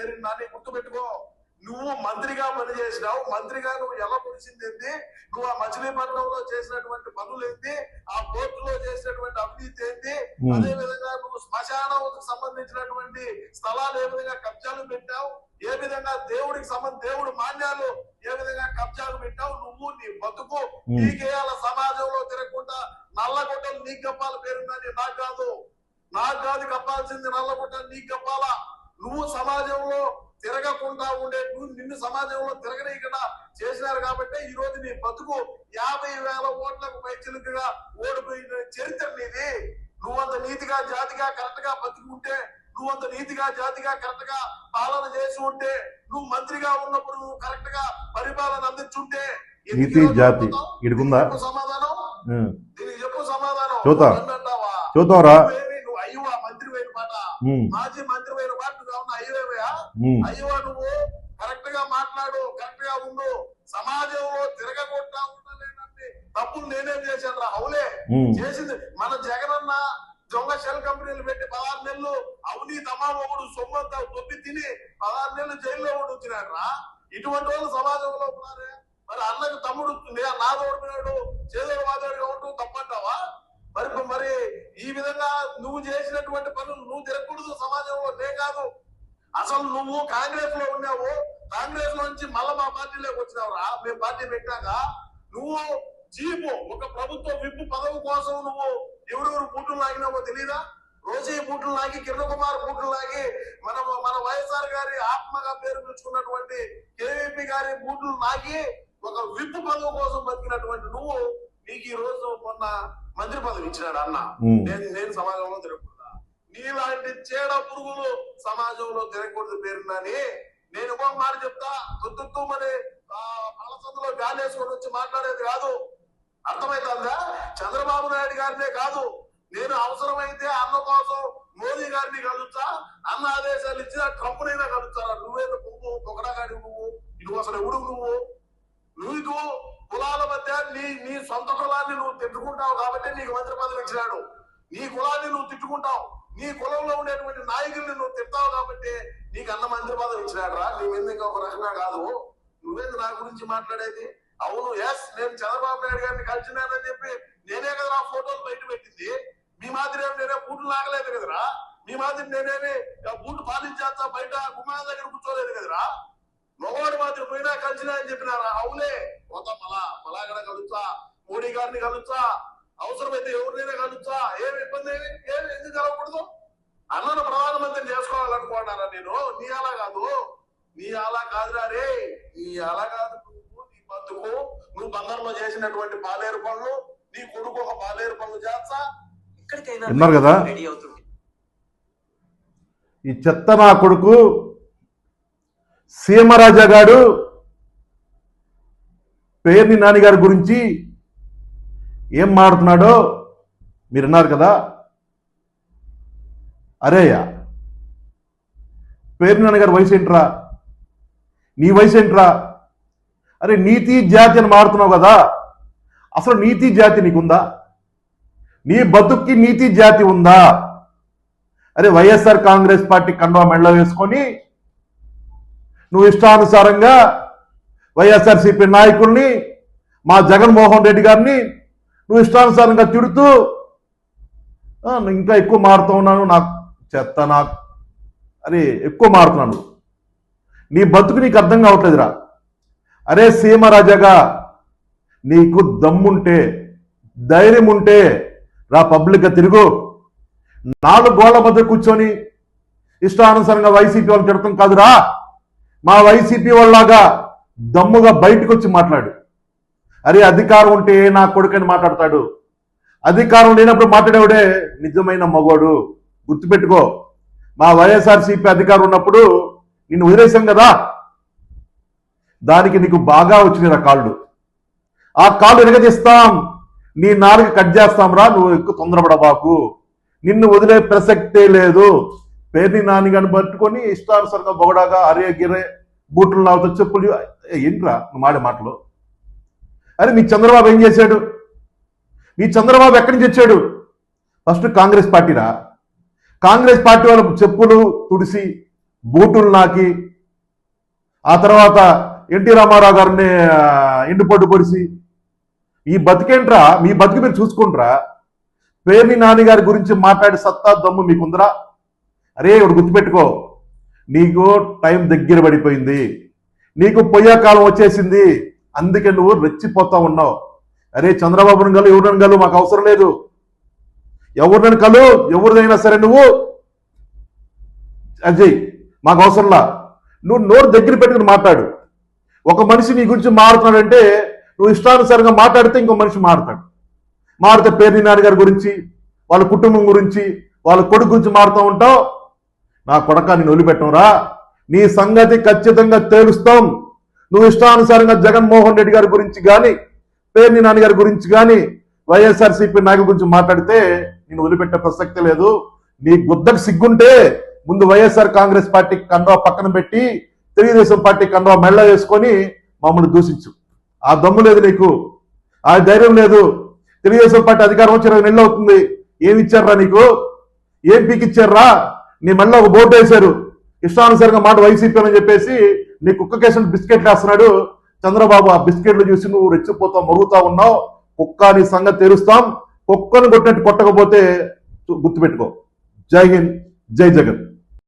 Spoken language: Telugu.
పేరు నాని గుర్తుపెట్టుకో. నువ్వు మంత్రిగా పనిచేసినావు. మంత్రిగా నువ్వు ఎలా పొడిచింది ఏంటి నువ్వు ఆ మచిలీపట్నంలో చేసినటువంటి పనులు ఏంటి ఆ పోర్టులో చేసినటువంటి అవినీతి ఏంటి. అదే విధంగా నువ్వు శ్మశానం సంబంధించినటువంటి స్థలాలు ఏ విధంగా కబ్జాలు పెట్టావు? ఏ విధంగా దేవుడికి సంబంధ దేవుడు మాన్యాలు ఏ విధంగా కబ్జాలు పెట్టావు? నువ్వు నీ బతుకు. నీకేయాల సమాజంలో తిరగకుండా నల్లగొట్టలు నీకు కప్పాల పేరుందని నాకు కాదు. నాకు కాదు కప్పాల్సింది నల్లగొట్టలు నీకు కప్పాలా? నువ్వు సమాజంలో తిరగకుండా ఉండే నువ్వు నిన్ను సమాజంలో తిరగనీయకుండా చేసినారు కాబట్టి ఈ రోజు నీ బతుకు యాభై వేల ఓట్లకు పైచిలుకగా ఓడిపోయిన చరిత్ర నీది నువ్వంత నీతిగా జాతిగా కరెక్ట్గా బతుకుంటే నువ్వంత నీతిగా జాతిగా కరెక్ట్గా పాలన చేసి ఉంటే నువ్వు మంత్రిగా ఉన్నప్పుడు నువ్వు కరెక్ట్గా పరిపాలన అందించుంటే నీతి జాతి? ఇడుకుందా సమాధానం. దీనికి చెప్పు సమాధానం చూద్దాం. చూద్దాంరా నువ్వేమి నువ్వు అయ్యో మంత్రి. మాజీ మంత్రి అయ్యో నువ్వు కరెక్ట్గా మాట్లాడు కరెక్ట్గా ఉండు. సమాజంలో తిరగకుండా ఉండలేనన్ని తప్పులు నేనేం చేశాను రా అవులే. ఉమ్. చేసింది మన జగనన్న దొంగ షెల్ కంపెనీలు పెట్టి పదహారు నెలలు అవినీతి అమ్మామొగుడు సొమ్మంతా తొప్పి తిని పదహారు నెలలు జైల్లో ఉండి వచ్చినాడు రా ఇటువంటి వాళ్ళు సమాజంలో ఉన్నారే. మరి అన్నకు తమ్ముడు నే- పోయాడు చేదోడు మాదోడుగా ఉంటూ తప్పంటావా? మరి మరి ఈ విధంగా నువ్వు చేసినటువంటి పనులు నువ్వు తిరగకూడదు సమాజంలో నే కాదు అసలు నువ్వు కాంగ్రెస్లో ఉన్నావు కాంగ్రెస్లో నుంచి మళ్ళా మా పార్టీలోకి వచ్చినావు రా మేము పార్టీ పెట్టాక నువ్వు జీపు ఒక ప్రభుత్వ విప్పు పదవి కోసం నువ్వు ఎవరెవరు బూట్లు లాగినావో తెలీదా? రోజీ బూట్లు లాగి కిరణ్ కుమార్ బూట్లు లాగి మన మన వైఎస్ఆర్ గారి ఆత్మగా పేరు పిలుచుకున్నటువంటి కేవీపీ గారి బూట్లు లాగి ఒక విప్పు పదవి కోసం బతికినటువంటి నువ్వు నీకు ఈ రోజు మొన్న మంత్రి పదవి ఇచ్చినాడు అన్న. నేను నేను సమాజంలో తిరగకూడదా ఇలాంటి చీడ పురుగులు సమాజంలో తిరగకూడదు పేరుందని నేను ఒక మాట చెప్తా. తుత్తు మరి పలసందులో గాలి వేసుకొని వచ్చి మాట్లాడేది కాదు. అర్థమైతుందా? చంద్రబాబు నాయుడు గారినే కాదు. నేను అవసరమైతే అన్న కోసం మోదీ గారిని కలుస్తా. అన్న ఆదేశాలు ఇచ్చిన ట్రంప్ నైనా కలుస్తారా? నువ్వేదో పువ్వు? పొగడగాడి నువ్వు ఇటు అసలు ఎవడు నువ్వు? నువ్వు కులాల మధ్య నీ నీ సొంత కులాన్ని నువ్వు తిట్టుకుంటావు కాబట్టి నీకు మంత్రి పదవి ఇచ్చినాడు. నీ కులాన్ని నువ్వు తిట్టుకుంటావు. నీ కులంలో ఉండేటువంటి నాయకుల్ని నువ్వు తిడతావు కాబట్టి నీకు అన్న మంత్రి పదవి ఇచ్చినాడరా. నీ మీద ఇంకా ఒక రకంగా కాదు? నువ్వేంది నా గురించి మాట్లాడేది? అవును ఎస్ నేను చంద్రబాబు నాయుడు గారిని కలిసినానని చెప్పి నేనే కదా ఆ ఫోటోలు బయట పెట్టింది. మీ మాదిరి నేనే బూట్లు లాగలేదు కదరా? మీ మాదిరి నేనేమి బూట్లు పాలించేస్తా బయట గుమ్మాల దగ్గర కూర్చోలేదు కదరా? మగవాడి మాత్రం పోయినా కలిసినా అని చెప్పినారా? అవులే కొత్త మలా మలాగడ కలుస్తా మోడీ గారిని కలుస్తా అవసరమైతే ఎవరినైనా కలుస్తా ఏమి ఇబ్బంది ఏమి ఏమి ఎందుకు కలవకూడదు అన్నను ప్రధానమంత్రిని చేసుకోవాలనుకుంటున్నారా నేను? నీ అలా కాదు. నీ అలా కాదురా రే. నీ అలా కాదు నువ్వు నీ బతుకు. నువ్వు బంగారంలో చేసినటువంటి పాలేరు పనులు నీ కొడుకు ఒక పాలేరు పనులు చేస్తా. ఇక్కడికైనా విన్నారు కదా? రెడీ అవుతుంది. ఈ చెత్త నా కొడుకు సీమరాజా గారు పేర్ని నాన్నగారి గురించి ఏం మాడుతున్నాడో మీరున్నారు కదా? అరేయా పేరు నాన్నగారి వయసు ఏంట్రా? నీ వయసు ఏంట్రా? అరే నీతి జాతి అని మారుతున్నావు కదా? అసలు నీతి జాతి నీకుందా? నీ బతుక్కి నీతి జాతి ఉందా? అరే వైఎస్ఆర్ కాంగ్రెస్ పార్టీ కండువా మెళ్ళ వేసుకొని నువ్వు ఇష్టానుసారంగా వైఎస్ఆర్సీపీ నాయకుల్ని మా జగన్మోహన్ రెడ్డి గారిని నువ్వు ఇష్టానుసారంగా తిడుతూ ఇంకా ఎక్కువ మారుతూ ఉన్నాను నాకు చెత్త నాకు అరే ఎక్కువ మారుతున్నాను నీ బతుకు నీకు అర్థం కావట్లేదురా. అరే సీమరాజాగా నీకు దమ్ముంటే ధైర్యం ఉంటే రా పబ్లిక్గా తిరుగు. నాలుగు గోళ్ళ మధ్య కూర్చొని ఇష్టానుసారంగా వైసీపీ వాళ్ళు తిడతాం కాదురా. మా వైసీపీ వాళ్ళలాగా దమ్ముగా బయటకు వచ్చి మాట్లాడు. అరే అధికారం ఉంటే నా కొడుకని మాట్లాడతాడు. అధికారం లేనప్పుడు మాట్లాడేవాడే నిజమైన మగోడు గుర్తుపెట్టుకో మా వైఎస్ఆర్సీపీ అధికారం ఉన్నప్పుడు నిన్ను వదిలేశాం కదా. దానికి నీకు బాగా వచ్చినాయి ఆ కాళ్ళు. ఆ కాళ్ళు ఎరగదీస్తాం. నీ నాలుగు కట్ చేస్తాం రా నువ్వు ఎక్కువ తొందరపడబాకు. నిన్ను వదిలే ప్రసక్తే లేదు. పేరుని నానిగాని పట్టుకొని ఇష్టానుసరంగా బొగడాగా అరే గిరే బూట్లు నావుతో చెప్పులు ఏంట్రా నువ్వు మాడే మాటలు? అరే మీ చంద్రబాబు ఏం చేశాడు? మీ చంద్రబాబు ఎక్కడి నుంచి వచ్చాడు? ఫస్ట్ కాంగ్రెస్ పార్టీరా కాంగ్రెస్ పార్టీ వాళ్ళ చెప్పులు తుడిసి బూటులు నాకి ఆ తర్వాత ఎన్టీ రామారావు గారిని ఆ, ఎండుపట్టు పొడిసి ఈ బతికేంట్రా? మీ బతికి మీరు చూసుకుంట్రా. పేర్ని నాని గారి గురించి మాట్లాడే సత్తా దమ్ము మీకుందరా? అరే ఇప్పుడు గుర్తుపెట్టుకో. నీకు టైం దగ్గర పడిపోయింది. నీకు పొయ్యే కాలం వచ్చేసింది. అందుకే నువ్వు రెచ్చిపోతా ఉన్నావు. అరే చంద్రబాబును కలు ఎవరిని కలు మాకు అవసరం లేదు. ఎవరిని కలు ఎవరిదైనా సరే నువ్వు. అజయ్ మాకు అవసరంలా నువ్వు నోరు దగ్గర పెట్టుకుని మాట్లాడు. ఒక మనిషి నీ గురించి మారుతున్నాడంటే నువ్వు ఇష్టానుసారంగా మాట్లాడితే ఇంకో మనిషి మారుతాడు. మారితే పేర్ని నాన్న గారి గురించి వాళ్ళ కుటుంబం గురించి వాళ్ళ కొడుకు గురించి మారుతూ ఉంటావు. నా కొడక నేను వదిలిపెట్టంరా. నీ సంగతి ఖచ్చితంగా తేలుస్తాం. నువ్వు ఇష్టానుసారంగా జగన్మోహన్ రెడ్డి గారి గురించి కానీ పేర్ని నాన్న గారి గురించి కానీ వైఎస్ఆర్సీపీ నాయకుల గురించి మాట్లాడితే నేను వదిలిపెట్టే ప్రసక్తి లేదు. నీ గుద్దకు సిగ్గుంటే ముందు వైఎస్ఆర్ కాంగ్రెస్ పార్టీ కండవ పక్కన పెట్టి తెలుగుదేశం పార్టీ కండవ మెళ్ళ వేసుకొని మమ్మల్ని దూషించు. ఆ దమ్ము లేదు నీకు. ఆ ధైర్యం లేదు. తెలుగుదేశం పార్టీ అధికారం వచ్చి ఇరవై నెలలు అవుతుంది. ఏమి ఇచ్చారా నీకు? ఏం పీకిచ్చారా నీ మెల్ల ఒక బోర్డు వేశారు. ఇష్టానుసారంగా మాట వైసీపీ అని చెప్పేసి నీ కుక్క కేసులు బిస్కెట్లు వేస్తున్నాడు. చంద్రబాబు ఆ బిస్కెట్లు చూసి నువ్వు రెచ్చిపోతావు మరుగుతా ఉన్నావు. కుక్క నీ సంగతి తెరుస్తాం. కుక్కను కొట్టినట్టు కొట్టకపోతే గుర్తుపెట్టుకో. జై హింద్ జై జగన్.